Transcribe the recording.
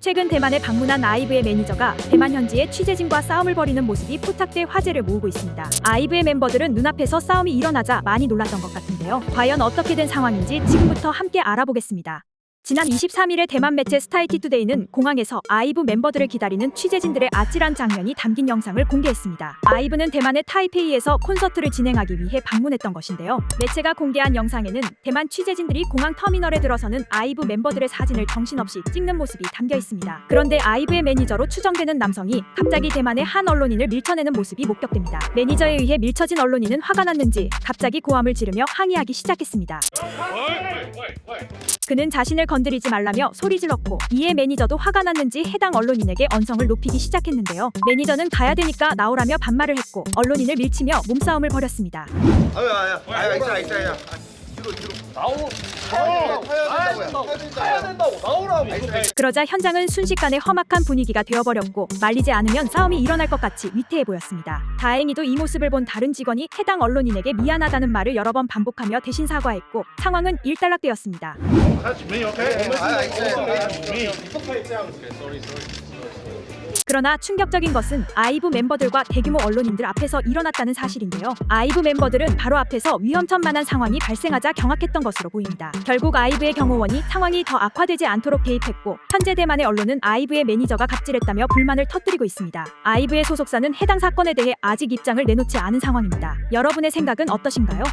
최근 대만에 방문한 아이브의 매니저가 대만 현지의 취재진과 싸움을 벌이는 모습이 포착돼 화제를 모으고 있습니다. 아이브의 멤버들은 눈앞에서 싸움이 일어나자 많이 놀랐던 것 같은데요. 과연 어떻게 된 상황인지 지금부터 함께 알아보겠습니다. 지난 23일에 대만 매체 스타이티투데이는 공항에서 아이브 멤버들을 기다리는 취재진들의 아찔한 장면이 담긴 영상을 공개했습니다. 아이브는 대만의 타이페이에서 콘서트를 진행하기 위해 방문했던 것인데요. 매체가 공개한 영상에는 대만 취재진들이 공항 터미널에 들어서는 아이브 멤버들의 사진을 정신없이 찍는 모습이 담겨 있습니다. 그런데 아이브의 매니저로 추정되는 남성이 갑자기 대만의 한 언론인을 밀쳐내는 모습이 목격됩니다. 매니저에 의해 밀쳐진 언론인은 화가 났는지 갑자기 고함을 지르며 항의하기 시작했습니다. 그는 자신을 건드리지 말라며 소리 질렀고 이에 매니저도 화가 났는지 해당 언론인에게 언성을 높이기 시작했는데요. 매니저는 가야 되니까 나오라며 반말을 했고 언론인을 밀치며 몸싸움을 벌였습니다. 아유 아유 아유 있잖아 있잖아 뒤로 뒤로 나오 타야 타야 된다고요 된다고 타야 된다고 나오라고 그러자 현장은 순식간에 험악한 분위기가 되어버렸고 말리지 않으면 싸움이 일어날 것 같이 위태해 보였습니다. 다행히도 이 모습을 본 다른 직원이 해당 언론인에게 미안하다는 말을 여러 번 반복하며 대신 사과했고 상황은 일단락되었습니다. Me, okay? 그러나 충격적인 것은 아이브 멤버들과 대규모 언론인들 앞에서 일어났다는 사실인데요. 아이브 멤버들은 바로 앞에서 위험천만한 상황이 발생하자 경악했던 것으로 보입니다. 결국 아이브의 경호원이 상황이 더 악화되지 않도록 개입했고 현재 대만의 언론은 아이브의 매니저가 갑질했다며 불만을 터뜨리고 있습니다. 아이브의 소속사는 해당 사건에 대해 아직 입장을 내놓지 않은 상황입니다. 여러분의 생각은 어떠신가요?